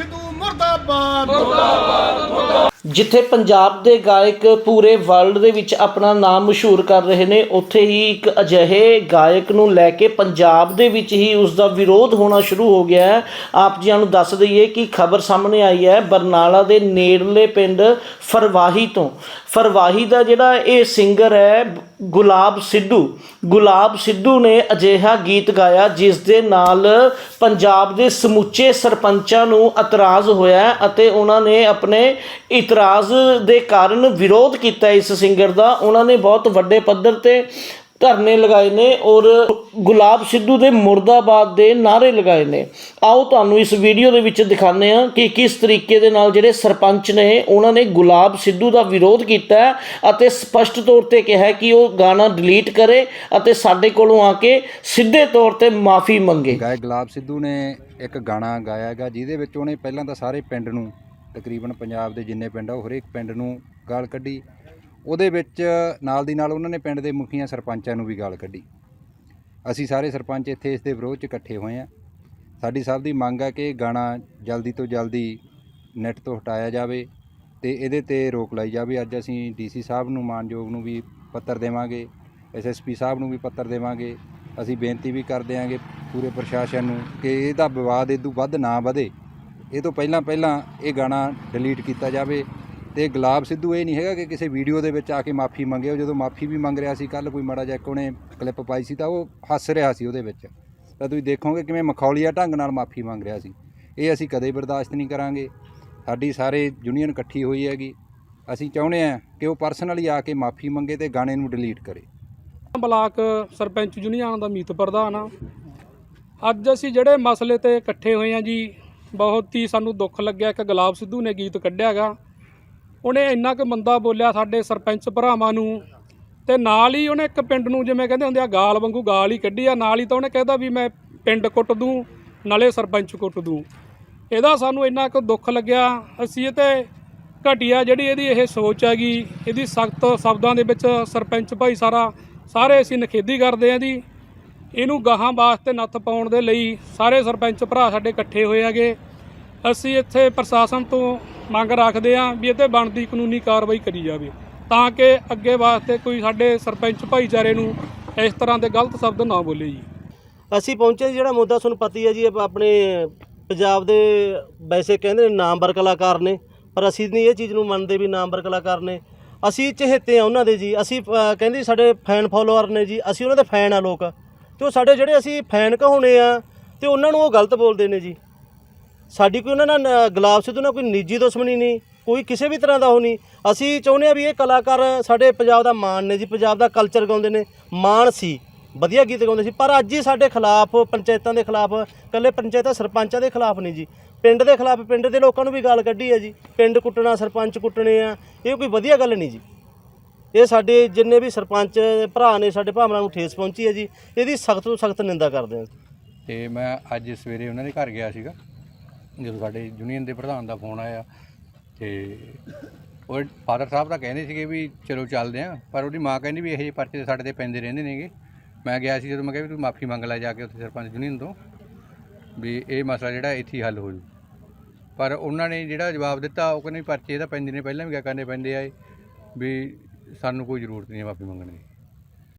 ਸਿੱਧੂ ਮੁਰਦਾਬਾਦ। ਜਿੱਥੇ ਪੰਜਾਬ ਦੇ ਗਾਇਕ ਪੂਰੇ ਵਰਲਡ ਦੇ ਵਿੱਚ ਆਪਣਾ ਨਾਮ ਮਸ਼ਹੂਰ ਕਰ ਰਹੇ ਨੇ, ਉੱਥੇ ਹੀ ਇੱਕ ਅਜਿਹੇ ਗਾਇਕ ਨੂੰ ਲੈ ਕੇ ਪੰਜਾਬ ਦੇ ਵਿੱਚ ਹੀ ਉਸ ਦਾ ਵਿਰੋਧ ਹੋਣਾ ਸ਼ੁਰੂ ਹੋ ਗਿਆ ਹੈ। ਆਪ ਜੀਆਂ ਨੂੰ ਦੱਸ ਦਈਏ ਕਿ ਖਬਰ ਸਾਹਮਣੇ ਆਈ ਹੈ ਬਰਨਾਲਾ ਦੇ ਨੇੜਲੇ ਪਿੰਡ ਫਰਵਾਹੀ ਤੋਂ। ਫਰਵਾਹੀ ਦਾ ਜਿਹੜਾ ਇਹ ਸਿੰਗਰ ਹੈ ਗੁਲਾਬ ਸਿੱਧੂ। ਗੁਲਾਬ ਸਿੱਧੂ ਨੇ ਅਜਿਹਾ ਗੀਤ ਗਾਇਆ ਜਿਸ ਦੇ ਨਾਲ ਪੰਜਾਬ ਦੇ ਸਮੁੱਚੇ ਸਰਪੰਚਾਂ ਨੂੰ ਇਤਰਾਜ਼ ਹੋਇਆ ਅਤੇ ਉਹਨਾਂ ਨੇ ਆਪਣੇ ਇਤਰਾਜ਼ ਦੇ ਕਾਰਨ ਵਿਰੋਧ ਕੀਤਾ ਇਸ ਸਿੰਗਰ ਦਾ। ਉਹਨਾਂ ਨੇ ਬਹੁਤ ਵੱਡੇ ਪੱਧਰ ਤੇ ਧਰਨੇ ਲਗਾਏ ਨੇ ਔਰ ਗੁਲਾਬ ਸਿੱਧੂ ਦੇ ਮੁਰਦਾਬਾਦ ਦੇ ਨਾਰੇ ਲਗਾਏ ਨੇ। ਆਓ ਤੁਹਾਨੂੰ ਇਸ ਵੀਡੀਓ ਦੇ ਵਿੱਚ ਦਿਖਾਉਂਦੇ ਹਾਂ ਕਿ ਕਿਸ ਤਰੀਕੇ ਦੇ ਨਾਲ ਜਿਹੜੇ ਸਰਪੰਚ ਨੇ, ਉਹਨਾਂ ਨੇ ਗੁਲਾਬ ਸਿੱਧੂ ਦਾ ਵਿਰੋਧ ਕੀਤਾ ਅਤੇ ਸਪਸ਼ਟ ਤੌਰ ਤੇ ਕਿਹਾ ਕਿ ਉਹ ਗਾਣਾ ਡਿਲੀਟ ਕਰੇ ਅਤੇ ਸਾਡੇ ਕੋਲੋਂ ਆ ਕੇ ਸਿੱਧੇ ਤੌਰ ਤੇ ਮਾਫੀ ਮੰਗੇ। ਗਾਇਕ ਗੁਲਾਬ ਸਿੱਧੂ ਨੇ ਇੱਕ ਗਾਣਾ ਗਾਇਆ ਹੈਗਾ, ਜਿਹਦੇ ਵਿੱਚ ਉਹਨੇ ਪਹਿਲਾਂ ਤਾਂ ਸਾਰੇ ਪਿੰਡ ਨੂੰ ਤਕਰੀਬਨ ਪੰਜਾਬ ਦੇ ਜਿੰਨੇ ਪਿੰਡ ਆ, ਉਹ ਹਰੇਕ ਪਿੰਡ ਨੂੰ ਗਾਲ ਕੱਢੀ। ਉਹਦੇ ਵਿੱਚ ਨਾਲ ਦੀ ਨਾਲ ਉਹਨਾਂ ਨੇ ਪਿੰਡ ਦੇ ਮੁਖੀਆਂ ਸਰਪੰਚਾਂ ਨੂੰ ਵੀ ਗਾਲ ਕੱਢੀ। ਅਸੀਂ ਸਾਰੇ ਸਰਪੰਚ ਇੱਥੇ ਇਸ ਦੇ ਵਿਰੋਧ 'ਚ ਇਕੱਠੇ ਹੋਏ ਆ ਸਾਡੀ ਸਭ ਦੀ ਮੰਗ ਆ ਕਿ ਇਹ ਗਾਣਾ ਜਲਦੀ ਤੋਂ ਜਲਦੀ ਨੈੱਟ ਤੋਂ ਹਟਾਇਆ ਜਾਵੇ ਤੇ ਇਹਦੇ ਤੇ ਰੋਕ ਲਾਈ ਜਾਵੇ। ਅੱਜ ਅਸੀਂ ਡੀਸੀ ਸਾਹਿਬ ਨੂੰ, ਮਾਨਯੋਗ ਨੂੰ ਵੀ ਪੱਤਰ ਦੇਵਾਂਗੇ ਐਸਐਸਪੀ ਸਾਹਿਬ ਨੂੰ ਵੀ ਪੱਤਰ ਦੇਵਾਂਗੇ। ਅਸੀਂ ਬੇਨਤੀ ਵੀ ਕਰ ਦਿਆਂਗੇ ਪੂਰੇ ਪ੍ਰਸ਼ਾਸਨ ਨੂੰ ਕਿ ਇਹਦਾ ਵਿਵਾਦ ਇਦੋਂ ਵੱਧ ਨਾ ਵਧੇ। ਇਹ ਤੋਂ ਪਹਿਲਾਂ ਪਹਿਲਾਂ ਇਹ ਗਾਣਾ ਡਿਲੀਟ ਕੀਤਾ ਜਾਵੇ। ਤੇ ਗੁਲਾਬ ਸਿੱਧੂ ਇਹ ਨਹੀਂ ਹੈਗਾ ਕਿ ਕਿਸੇ ਵੀਡੀਓ ਦੇ ਵਿੱਚ ਆ ਕੇ ਮਾਫੀ ਮੰਗੇ ਉਹ ਜਦੋਂ ਮਾਫੀ ਵੀ ਮੰਗ ਰਿਹਾ ਸੀ ਕੱਲ ਕੋਈ ਮਾੜਾ ਜਿਹਾ ਇੱਕ ਉਹਨੇ ਕਲਿੱਪ ਪਾਈ ਸੀ ਤਾਂ ਉਹ ਹੱਸ ਰਿਹਾ ਸੀ ਉਹਦੇ ਵਿੱਚ। ਤਾਂ ਤੁਸੀਂ ਦੇਖੋਗੇ ਕਿਵੇਂ ਮਖੌਲੀਆ ਢੰਗ ਨਾਲ ਮਾਫੀ ਮੰਗ ਰਿਹਾ ਸੀ। ਇਹ ਅਸੀਂ ਕਦੇ ਬਰਦਾਸ਼ਤ ਨਹੀਂ ਕਰਾਂਗੇ। ਸਾਡੀ ਸਾਰੇ ਯੂਨੀਅਨ ਇਕੱਠੀ ਹੋਈ ਹੈਗੀ। ਅਸੀਂ ਚਾਹੁੰਦੇ ਹਾਂ ਕਿ ਉਹ ਪਰਸਨਲੀ ਆ ਕੇ ਮਾਫੀ ਮੰਗੇ ਤੇ ਗਾਣੇ ਨੂੰ ਡਿਲੀਟ ਕਰੇ। ਬਲਾਕ ਸਰਪੰਚ ਯੂਨੀਅਨ ਦਾ ਮੀਤ ਪ੍ਰਧਾਨ ਆ। ਅੱਜ ਅਸੀਂ ਜਿਹੜੇ ਮਸਲੇ ਤੇ ਇਕੱਠੇ ਹੋਏ ਆ ਜੀ, ਬਹੁਤ ਹੀ ਸਾਨੂੰ ਦੁੱਖ ਲੱਗਿਆ। ਕਿ ਗੁਲਾਬ ਸਿੱਧੂ ਨੇ ਗੀਤ ਕੱਢਿਆਗਾ ਉਹਨੇ ਇੰਨਾ ਕੁ ਮੰਦਾ ਬੋਲਿਆ ਸਾਡੇ ਸਰਪੰਚ ਭਰਾਵਾਂ ਨੂੰ। ਤੇ ਨਾਲ ਹੀ ਉਹਨੇ ਇੱਕ ਪਿੰਡ ਨੂੰ ਜਿਵੇਂ ਕਹਿੰਦੇ ਹੁੰਦੇ ਆ, ਗਾਲ ਵਾਂਗੂ ਗਾਲ ਹੀ ਕੱਢੀ ਆ। ਨਾਲ ਹੀ ਤਾਂ ਉਹਨੇ ਕਹਿਦਾ ਵੀ ਮੈਂ ਪਿੰਡ ਕੁੱਟ ਦੂੰ, ਨਾਲੇ ਸਰਪੰਚ ਕੁੱਟ ਦੂੰ। ਇਹਦਾ ਸਾਨੂੰ ਇੰਨਾ ਕੁ ਦੁੱਖ ਲੱਗਿਆ। ਅਸੀਂ ਇਹ ਤੇ ਘਟੀਆ ਜਿਹੜੀ ਇਹਦੀ ਇਹ ਸੋਚ ਹੈਗੀ, ਇਹਦੀ ਸਖਤ ਸ਼ਬਦਾਂ ਦੇ ਵਿੱਚ ਸਰਪੰਚ ਭਾਈ ਸਾਰਾ, ਸਾਰੇ ਅਸੀਂ ਨਖੇਦੀ ਕਰਦੇ ਆਂ ਦੀ ਇਹਨੂੰ ਗਾਹਾਂ ਵਾਸਤੇ ਨੱਥ ਪਾਉਣ ਦੇ ਲਈ ਸਾਰੇ ਸਰਪੰਚ ਭਰਾ ਸਾਡੇ ਇਕੱਠੇ ਹੋਏ ਹੈਗੇ। ਅਸੀਂ ਇੱਥੇ ਪ੍ਰਸ਼ਾਸਨ ਤੋਂ ਮੰਗ ਰੱਖਦੇ ਹਾਂ ਵੀ ਇਹ ਬਣਦੀ ਕਾਨੂੰਨੀ ਕਾਰਵਾਈ ਕਰੀ ਜਾਵੇ ਤਾਂ ਕਿ ਅੱਗੇ ਵਾਸਤੇ ਕੋਈ ਸਾਡੇ ਸਰਪੰਚ ਭਾਈਚਾਰੇ ਨੂੰ ਇਸ ਤਰ੍ਹਾਂ ਦੇ ਗਲਤ ਸ਼ਬਦ ਨਾ ਬੋਲੇ ਜੀ। ਅਸੀਂ ਪਹੁੰਚੇ ਜੀ, ਜਿਹੜਾ ਮੁੱਦਾ ਤੁਹਾਨੂੰ ਪਤਾ ਹੀ ਹੈ ਜੀ ਇਹ ਆਪਣੇ ਪੰਜਾਬ ਦੇ ਵੈਸੇ ਕਹਿੰਦੇ ਨੇ ਨਾਮਵਰ ਕਲਾਕਾਰ ਨੇ ਪਰ ਅਸੀਂ ਨਹੀਂ ਇਹ ਚੀਜ਼ ਨੂੰ ਮੰਨਦੇ ਵੀ ਨਾਮਵਰ ਕਲਾਕਾਰ ਨੇ। ਅਸੀਂ ਚਹੇਤੇ ਆ ਉਹਨਾਂ ਦੇ ਜੀ ਅਸੀਂ ਅਹ, ਕਹਿੰਦੇ ਸਾਡੇ ਫੈਨ ਫੋਲੋਅਰ ਨੇ ਜੀ ਅਸੀਂ ਉਹਨਾਂ ਦੇ ਫੈਨ ਆ ਲੋਕ। ਤੇ ਉਹ ਸਾਡੇ ਜਿਹੜੇ ਅਸੀਂ ਫੈਨ ਕਹਾਉਣੇ ਆ ਤੇ ਉਹਨਾਂ ਨੂੰ ਉਹ ਗਲਤ ਬੋਲਦੇ ਨੇ ਜੀ। ਸਾਡੀ ਕੋਈ ਉਹਨਾਂ ਨਾਲ ਨ- ਗੁਲਾਬ ਸਿੱਧੂ ਨਾਲ ਕੋਈ ਨਿੱਜੀ ਦੁਸ਼ਮਣੀ ਨਹੀਂ, ਕੋਈ ਕਿਸੇ ਵੀ ਤਰ੍ਹਾਂ ਦਾ ਉਹ ਨਹੀਂ। ਅਸੀਂ ਚਾਹੁੰਦੇ ਆ ਵੀ ਇਹ ਕਲਾਕਾਰ ਸਾਡੇ ਪੰਜਾਬ ਦਾ ਮਾਣ ਨੇ ਜੀ, ਪੰਜਾਬ ਦਾ ਕਲਚਰ ਗਾਉਂਦੇ ਨੇ, ਮਾਣ ਸੀ, ਵਧੀਆ ਗੀਤ ਗਾਉਂਦੇ ਸੀ, ਪਰ ਅੱਜ ਹੀ ਸਾਡੇ ਖਿਲਾਫ, ਪੰਚਾਇਤਾਂ ਦੇ ਖਿਲਾਫ, ਇਕੱਲੇ ਪੰਚਾਇਤਾਂ ਸਰਪੰਚਾਂ ਦੇ ਖਿਲਾਫ ਨਹੀਂ ਜੀ। ਪਿੰਡ ਦੇ ਖਿਲਾਫ, ਪਿੰਡ ਦੇ ਲੋਕਾਂ ਨੂੰ ਵੀ ਗਾਲ ਕੱਢੀ ਹੈ ਜੀ। ਪਿੰਡ ਕੁੱਟਣਾ, ਸਰਪੰਚ ਕੁੱਟਣੇ ਆ, ਇਹ ਕੋਈ ਵਧੀਆ ਗੱਲ ਨਹੀਂ ਜੀ। ਇਹ ਸਾਡੇ ਜਿੰਨੇ ਵੀ ਸਰਪੰਚ ਭਰਾ ਨੇ, ਸਾਡੇ ਭਾਵਨਾ ਨੂੰ ਠੇਸ ਪਹੁੰਚੀ ਹੈ ਜੀ। ਇਹਦੀ ਸਖਤ ਤੋਂ ਸਖਤ ਨਿੰਦਾ ਕਰਦੇ ਹਾਂ ਤੇ ਮੈਂ ਅੱਜ ਸਵੇਰੇ ਉਹਨਾਂ ਦੇ ਘਰ ਗਿਆ ਸੀਗਾ। ਜਦੋਂ ਸਾਡੇ ਯੂਨੀਅਨ ਦੇ ਪ੍ਰਧਾਨ ਦਾ ਫੋਨ ਆਇਆ ਤੇ ਉਹ ਫਾਦਰ ਸਾਹਿਬ ਤਾਂ ਕਹਿੰਦੇ ਸੀਗੇ ਵੀ ਚਲੋ ਚੱਲਦੇ ਆਂ ਪਰ ਉਹਦੀ ਮਾਂ ਕਹਿੰਦੀ ਵੀ ਇਹ ਜਿਹੇ ਪਰਚੇ ਤਾਂ ਸਾਡੇ ਤੇ ਪੈਂਦੇ ਰਹਿੰਦੇ ਨੇਗੇ। ਮੈਂ ਗਿਆ ਸੀ ਜਦੋਂ ਮੈਂ ਕਿਹਾ ਵੀ ਤੂੰ ਮਾਫੀ ਮੰਗ ਲੈ ਜਾ ਕੇ ਉੱਥੇ ਸਰਪੰਚ ਯੂਨੀਅਨ ਤੋਂ, ਵੀ ਇਹ ਮਸਲਾ ਜਿਹੜਾ ਇੱਥੇ ਹੀ ਹੱਲ ਹੋ ਜੂ। ਪਰ ਉਹਨਾਂ ਨੇ ਜਿਹੜਾ ਜਵਾਬ ਦਿੱਤਾ, ਉਹ ਕਹਿੰਦੇ ਵੀ ਪਰਚੇ ਤਾਂ ਪੈਂਦੇ ਨੇ, ਪਹਿਲਾਂ ਵੀ ਕਿਆ ਕਰਨੇ ਪੈਂਦੇ ਆ ਵੀ ਸਾਨੂੰ ਕੋਈ ਜ਼ਰੂਰਤ ਨਹੀਂ ਹੈ ਮਾਫੀ ਮੰਗਣ ਦੀ।